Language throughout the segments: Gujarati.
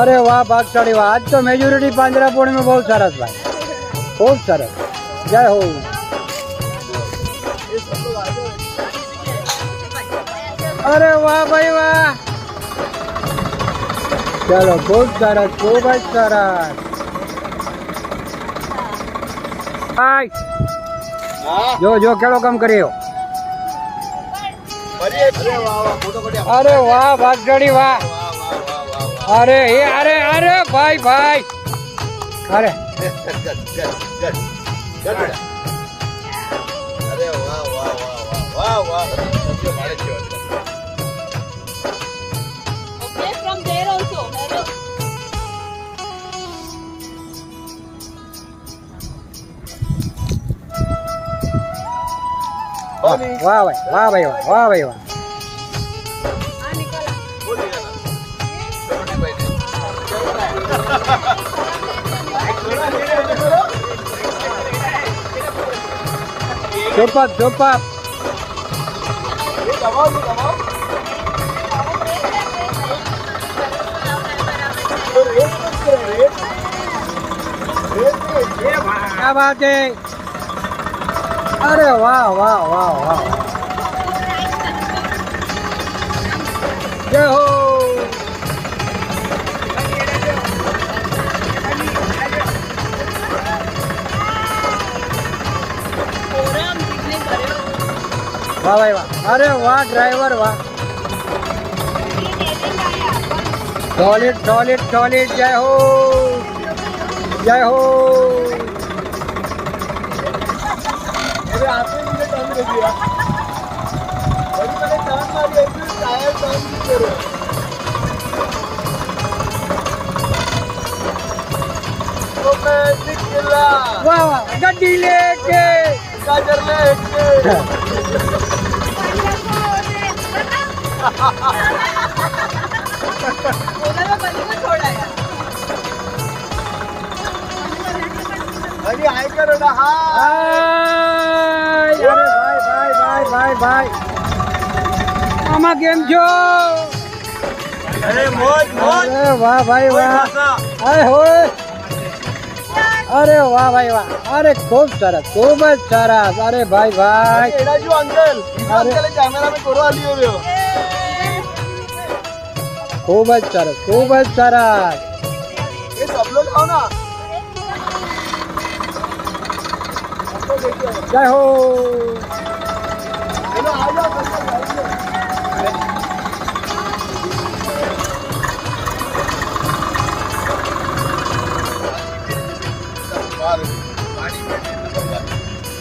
અરે વાહ ભાગશાળી વાહ. આજ તો મેજોરિટી પાંજરા પૂર્ણિમા બહુ સરસ ભાઈ. ખૂબ સરસ. જય હો. અરે વાહ ભાઈ વાહ. ચલો ખૂબ સરસ ખૂબ જ સરસ. જો જો કેળો કામ કર્યો અરે વાહ ભાગશાળી વાહ. અરે એ અરે અરે ભાઈ ભાઈ અરે Okay, from there also. Hello. વાહ ભાઈ વાહ ભાઈ વાહ વાહ ભાઈ વાહ Jump up, jump up. Come on, come on. How about Jay? Oh, there, wow, wow, wow, wow. Yeah, oh. वाह भाई वाह। अरे वाह ड्राइवर वाह। टॉयलेट टॉयलेट टॉयलेट जय हो। जय हो। अरे तो वाह वाह गड्डी लेके। गाजर लेके। हाँ। અરે આમાં કેમ છો? અરે વાહ ભાઈ વાહ. અરે હોય અરે વાહ ભાઈ વાહ. અરે ખૂબ સરસ ખૂબ જ સરસ. અરે ભાઈ ભાઈ. અંકલ અંકલ કેમેરા ખૂબ જ સરસ ખૂબ જ સરસ એ સબ લોગ આવો ના જય હો.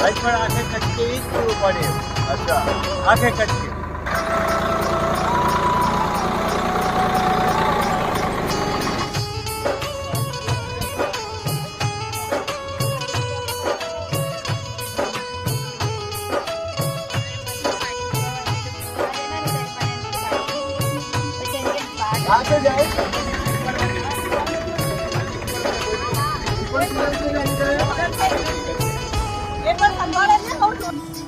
આખે પડે. અચ્છા. આખે કચકી. આખે જાય એ પણ સંભાળે છો-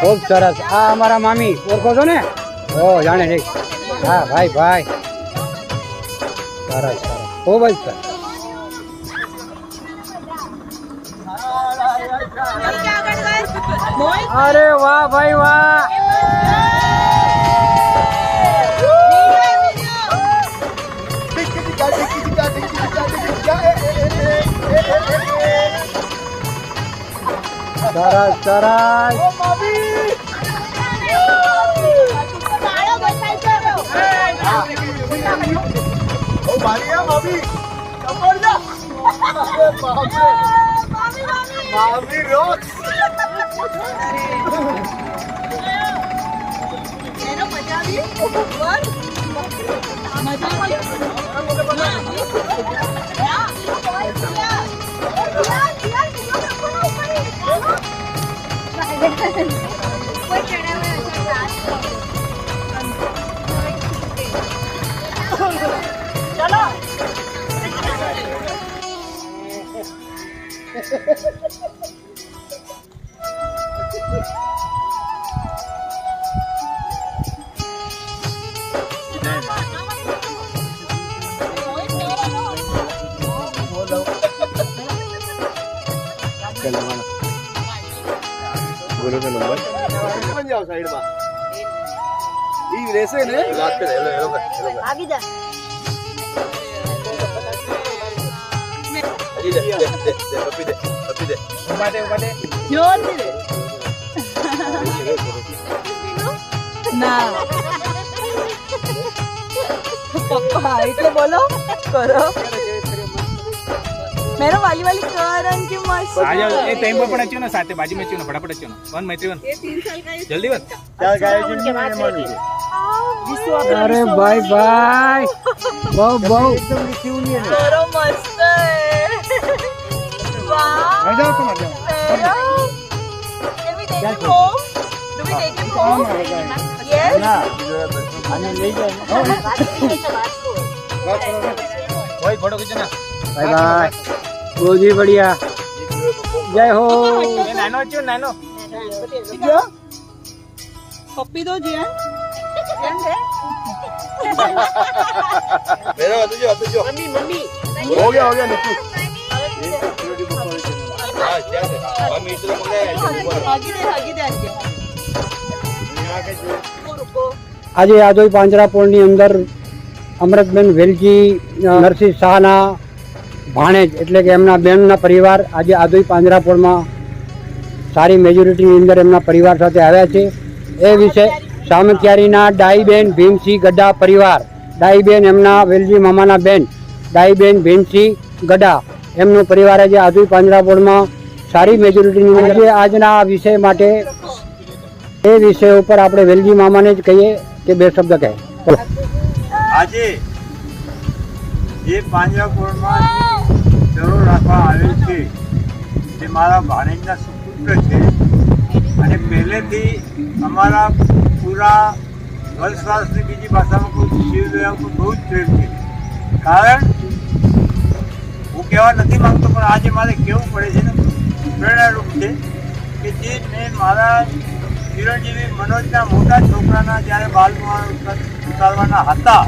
ખૂબ સરસ. આ અમારા મામી. ઓળખો છો ને? ઓ, જાણે નહીં હા, ભાઈ ભાઈ. સરસ સરસ. ખૂબ જ સરસ. અરે વાહ, ભાઈ, વાહ. સરસ સરસ. અરે બાપ રે મામી ઈ રહેશે ને? લાત પે હેલો હેલો હેલો આગી જા. આગી દે દે દે દે પપી દે પપી દે સાથે બાજી મેચ્યો ફટાફટ જલ્દી વન. ચાલ ગાય અરે ભાઈ ભાઈ. બહુ બહુ. એકદમ શિવની કરો મસ્ત. વાહ. જાઓ તમાર જાઓ. ગોજી બઢિયા જય હો. નાનો પપ્પી દો જ્યાં મેરો હતું જો હતું જો મમ્મી મમ્મી હો ગયા હો ગયા નીકુ હા ચાલ મમ્મી તો મને હાગી દે હાગી દે આજે રૂકો આજે આદોઈ પાંજરાપોળની અંદર અમૃતબેન વેલજી નરસિંહ શાહના ભાણેજ એટલે કે એમના બેનના પરિવાર આજે આદોઈ પાંજરાપોળમાં સારી મેજોરિટીની અંદર એમના પરિવાર સાથે આવ્યા છે. એ વિશે સામખિયારીના ડાઈબેન ભીમસિંહ ગડા પરિવાર. ડાઈબેન એમના વેલજી મામાના બેન. ડાઈબેન ભીમસિંહ ગડા એમનો પરિવાર આજે આદોઈ પાંજરાપોળમાં સારી મેજોરિટીની અંદર આજના આ વિષય માટે એ વિષય ઉપર આપણે વેલજી મામાને જ કહીએ કે બે શબ્દ કહે. આજે જે પાંજરાપોળમાં ચરો રાખવા આવેલ છે તે મારા ભાણેજના સુપુત્ર છે, અને પહેલેથી અમારા પૂરા વંશવાસની બીજી ભાષામાં કોઈ શિવ ઉપર બહુ જ પ્રેમ છે. કારણ હું કહેવા નથી માંગતો પણ આજે મારે કહેવું પડે છે ને પ્રેરણારૂપ છે કે જે મેં મારા ચિરંજીવી મનોજના મોટા છોકરાના જ્યારે બાલ ઉતારવાના હતા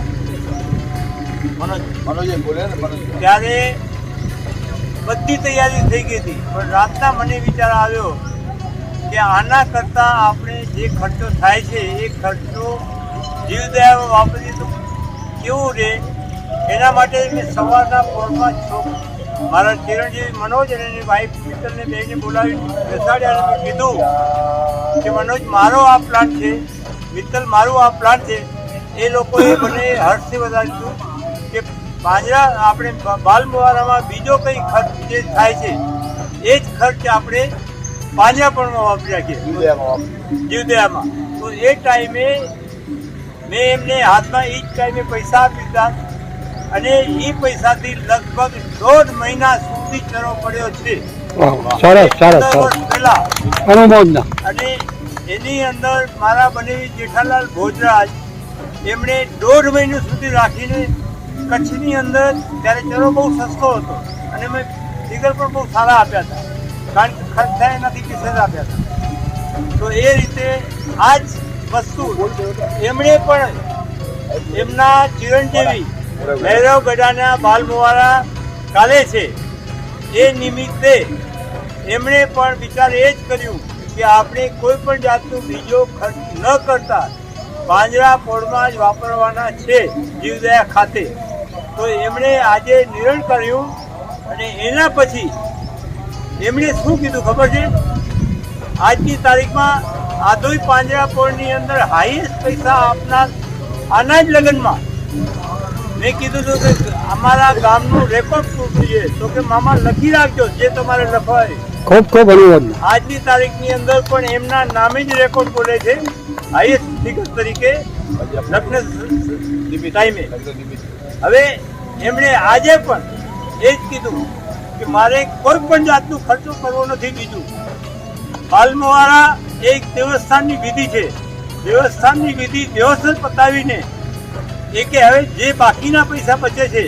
ત્યારે બધી તૈયારી થઈ ગઈ હતી પણ રાતના મને વિચાર આવ્યો કે આના કરતાં આપણે જે ખર્ચો થાય છે, એ ખર્ચો જીવદયા વાપરીએ તો કેવું રહે એના માટે મેં સવારના પોરમાં છોક મારા ચિરંજીવી મનોજ અને એની વાઈફ મિત્તલને બેને બોલાવી બેસાડ્યા અને કીધું કે મનોજ, મારો આ પ્લાટ છે, મિત્તલ, મારું આ પ્લાટ છે. એ લોકોએ મને હર્ષથી વધાર્યું કે પાંજરા આપણે બાલમુવારામાં બીજો કંઈ ખર્ચ જે થાય છે, એ જ ખર્ચ આપણે પાંજરાપણમાં વાપરી રાખીએ. જીવદયામાં તો એ ટાઈમે મેં એમને હાથમાં એ જ ટાઈમે પૈસા આપી દીધા અને એ પૈસાથી લગભગ દોઢ મહિના સુધી ચરો પડ્યો છે. સરસ સરસ પંદર સરસ. વર્ષ પહેલા. અનુમોદના અને એની અંદર મારા બને જેઠાલાલ ભોજરાજ એમણે દોઢ મહિનો સુધી રાખીને કચ્છની અંદર ત્યારે ચરો બહુ સસ્તો હતો. અને મેં ફિગર પણ બહુ સારા આપ્યા હતા. કે ખર્ચ થાય એનાથી પીસેજ આપ્યા હતા તો એ રીતે આ જ વસ્તુ એમણે પણ એમના ચિરંજીવી ભૈરવ ગઢાના બાલમુવારા કાલે છે. એ નિમિત્તે એમણે પણ વિચાર એ જ કર્યું કે આપણે કોઈ પણ જાતનું બીજો ખર્ચ ન કરતા પાંજરા પોળમાં જ વાપરવાના છે જીવદયા ખાતે. તો એમણે આજે નિર્ણય કર્યું અને એના પછી એમણે શું કીધું ખબર છે આજની તારીખમાં આધોઈ પાંજરાપોળની અંદર હાઈએસ્ટ પૈસા આપનાર આના જ લગ્નમાં મેં કીધું હતું કે અમારા ગામનું રેકોર્ડ શું છે તો કે મામા લખી રાખજો જે તમારે લખવાય ખૂબ ખૂબ અનુમોદન આજની તારીખની અંદર પણ એમના નામે જ રેકોર્ડ બોલે છે હાઈએસ્ટ ફિગર તરીકે લગ્ન ટાઈમે હવે એમણે આજે પણ એ જ કીધું કે મારે કોઈ પણ જાતનું ખર્ચો કરવો નથી બીજું. બાલમવાળા એક દેવસ્થાનની વિધિ છે. દેવસ્થાનની વિધિ દેવસ્થાન પતાવીને એ કે હવે જે બાકીના પૈસા બચે છે,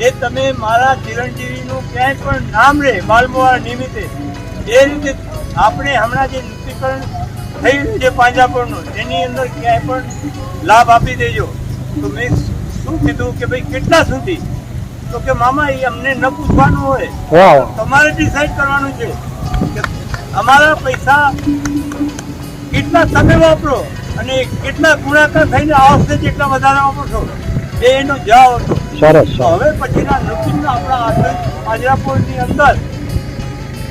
એ તમે મારા ચિરંજીવીનું ક્યાંય પણ નામ રહે બાલમવાળા નિમિત્તે. એ રીતે આપણે હમણાં જે નૃત્યકરણ થઈ છે પાંજાપોળનું એની અંદર ક્યાંય પણ લાભ આપી દેજો. તો મેં શું કીધું કે ભાઈ કેટલા સુધી? તો કે મામા એ અમને ન પૂછવાનું હોય. તમારે ડિસાઈડ કરવાનું છે કે અમારા પૈસા કેટલા તમે વાપરો અને કેટલા ગુણાકાર થઈને આવશે જેટલા વધારે વાપરશો એ એનો જવાબ હતો સરસ હવે પછીના નૃત્યના આપણા આધુનિકની અંદર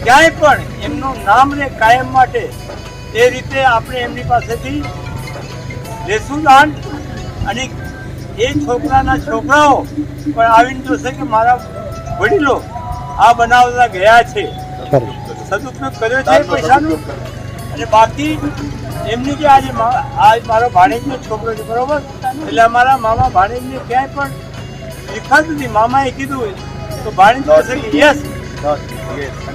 ક્યાંય પણ એમનું નામ ને કાયમ માટે એ રીતે આપણે એમની પાસેથી લેશું દાન અને એ છોકરાના છોકરાઓ, પણ આવીને જોશે કે મારા વડીલો આ બનાવતા ગયા છે. સદુપયોગ કર્યો છે પૈસાનો? અને બાકી એમની જે આજે મા- આ મારો ભાણેજનો છોકરો છે, બરોબર? એટલે અમારા મામા ભાણેજને ક્યાંય પણ દેખાતું નથી. મામાએ કીધું તો ભાણેજ કહેશે કે યસ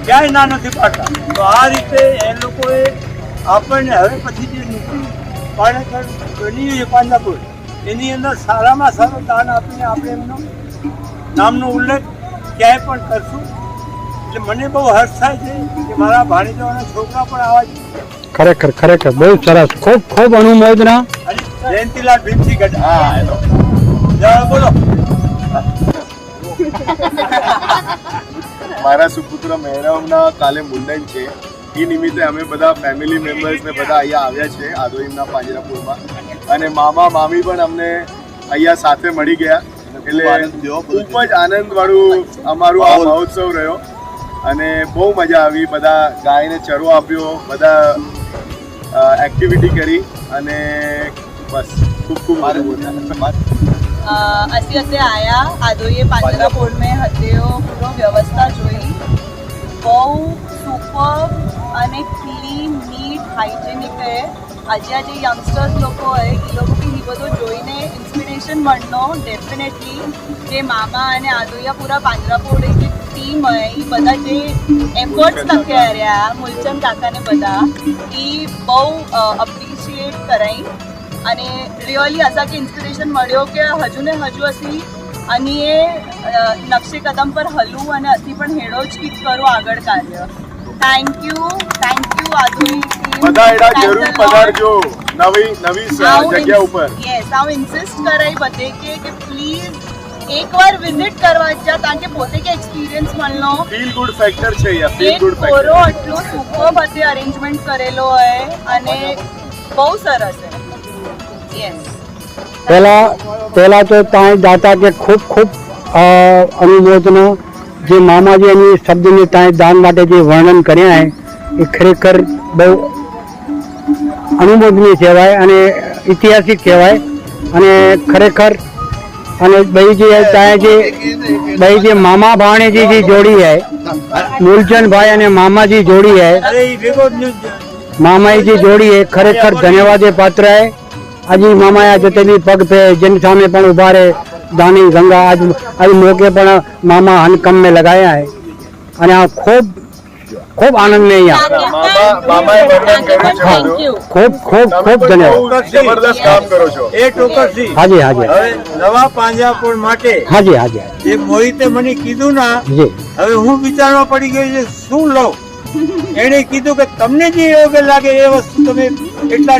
ક્યાંય ના નથી પાડતા. તો આ રીતે એ લોકોએ આપણને હવે પછી જે નીકળી પાણી બની છે પાંજાપુર એની અંદર સારામાં સારું દાન આપીને આપણે એમનો નામનો ઉલ્લેખ ક્યાંય પણ કરશું. એટલે મને બહુ હર્ષ થાય છે કે મારા ભાણેજોના છોકરા પણ આવા છે. ખરેખર ખરેખર બહુ સરસ. ખૂબ ખૂબ અનુમોદના. અને જયંતિલાલ ભીમસિંહ ગઢા. જય બોલો. મારા સુપુત્ર મહેરામના કાલે મુંડન છે. એ નિમિત્તે અમે બધા ફેમિલી મેમ્બર્સને બધા અહીંયા આવ્યા છે આદોઈમના પાંજરાપુરમાં. અને મામા મામી પણ અમને અહીંયા સાથે મળી ગયા. એટલે ખૂબ જ આનંદવાળું અમારું આ મહોત્સવ રહ્યો. અને બહુ મજા આવી બધા ગાયને ચરો આપ્યો બધા એક્ટિવિટી કરી અને બસ ખૂબ ખૂબ મારે અ, અત્યારે આયા આદોઈએ પાંજરા પોળ મેં હતેઓ વ્યવસ્થા જોઈ બહુ સુપર અને ક્લીન નીટ હાઇજેનિક છે. આજે આ જે યંગસ્ટર્સ લોકો હોય એ લોકો બી એ બધું જોઈને ઇન્સ્પિરેશન મળનો ડેફિનેટલી જે મામા અને આદુયા પૂરા પાંજરાપોળ જે ટીમ હોય એ બધા જે એફર્ટ્સ નાખ્યા રહ્યા મૂલચંદ કાકાને બધા એ બહુ અપ્રિશિએટ કરાઈ. અને રિયલી અસાંखे ઇન્સ્પિરેશન મળ્યો કે હજુ ને હજુ અસી અને એ નકશે કદમ પર હલું અને અસી પણ હેડો જ કીક કરો આગળ કાર્ય. થેન્ક યુ થેન્ક યુ આધુરી બધા એડા જરૂર પધારજો. નવી નવી જગ્યા ઉપર. યસ હું ઇન્સિસ્ટ કરાઈ બધે કે કે પ્લીઝ એકવાર વિઝિટ કરવા જા કારણ કે પોતે કે એક્સપિરિયન્સ મળનો. ફીલ ગુડ ફેક્ટર છે યા ફીલ ગુડ કોરો ફેક્ટર આટલો સુપર બધે અરેન્જમેન્ટ કરેલો હોય અને બહુ સરસ છે. યસ પહેલા પહેલા તો ત્યાં દાતા કે ખૂબ ખૂબ અ, જે મામાજી એની શબ્દને ત્યાં દાન માટે જે વર્ણન કર્યા એ ખરેખર બહુ અનુમોદનીય કહેવાય અને ઐતિહાસિક કહેવાય. અને ખરેખર અને ભાઈ જે ત્યાં જે ભાઈ જે મામા ભાણેજી જે જોડી હે મૂલચંદભાઈ અને મામાજી જોડી હે મામાજી જોડી હે ખરેખર ધન્યવાદે પાત્ર હે. હજી મામા આ જતેની પગ પે જેની સામે પણ ઊભા રહે. भी पग पे जिन सामने पण उभा रहे दानी गंगा आज आज मौके पण मामा हनकम में लगाया है અને આ ખૂબ ખૂબ આનંદ ને અહીંયા મામા મામાએ વર્ણન કર્યું છે થેન્ક બધું. યુ ખૂબ ખૂબ ખૂબ તમે ધન્યવાદ બહુ જબરદસ્ત કામ કરો છો એ ટોકરસી હાજી હાજી હવે નવા પાંજરાપોળ માટે હાજી હાજી જે મોહિતે મને કીધું ના જી હવે હું વિચારવા પડી ગયો છે શું લઉં એણે કીધું કે તમને જે યોગ્ય લાગે એ વસ્તુ તમે એટલા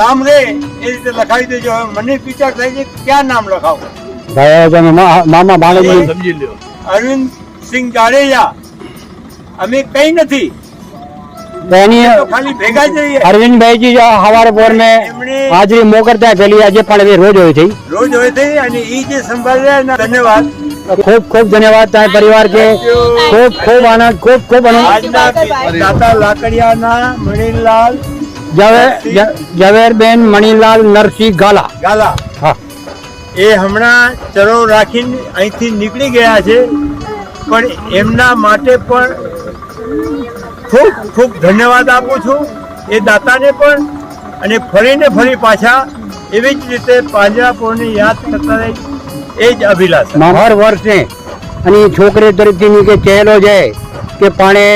નામ રે એ રીતે લખાવી દેજો. હવે મને વિચાર થાય છે ક્યાં નામ લખાવું? ભાઈ મામા ભાણેજ સમજી લ્યો અરવિંદ સિંહ જાડેજા. અમે કઈ નથી. અરવિંદભાઈજી હવારે પોર મેં હાજરી મોકલતા પેલી આજે પણ એ રોજ હોય છે રોજ હોય છે અને એ જે સંભાળ્યા ધન્યવાદ. ખૂબ ખૂબ ધન્યવાદ તારા પરિવાર કે. ખૂબ ખૂબ આનંદ ખૂબ ખૂબ આનંદ. દાતા લાકડિયાના મણિલાલ ઝવેરબેન મણિલાલ નરસિંહ ગાલા. ગાલા. હા. એ હમણાં ચરો રાખીને અહીંથી નીકળી ગયા છે પણ એમના માટે પણ ખૂબ ખૂબ ધન્યવાદ આપું છું. એ દાતાને પણ અને ફરીને ફરી પાછા એવી જ રીતે પાંજરાપોળને યાદ કરતા રહે એ જ અભિલાષ. હર વર્ષે. અને છોકરી તરફથી કે ચહેલો છે કે પાણે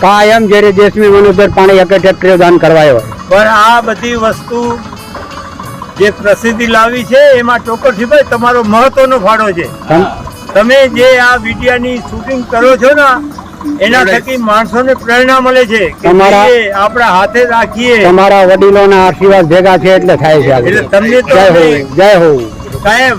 કાયમ જ્યારે દેશમી પાણી પાણે એકઠે દાન કરવાયો પણ આ બધી વસ્તુ જે પ્રસિદ્ધિ લાવી છે એમાં ચોક્કસભાઈ તમારો મહત્વનો ફાળો છે. તમે જે આ વિડિયાની શૂટિંગ કરો છો ને એના થકી માણસોને પ્રેરણા મળે છે કે આપણા હાથે રાખીએ. તમારા વડીલોના આશીર્વાદ ભેગા છે એટલે થાય છે એટલે તમને જય હો જય હો. કાયમ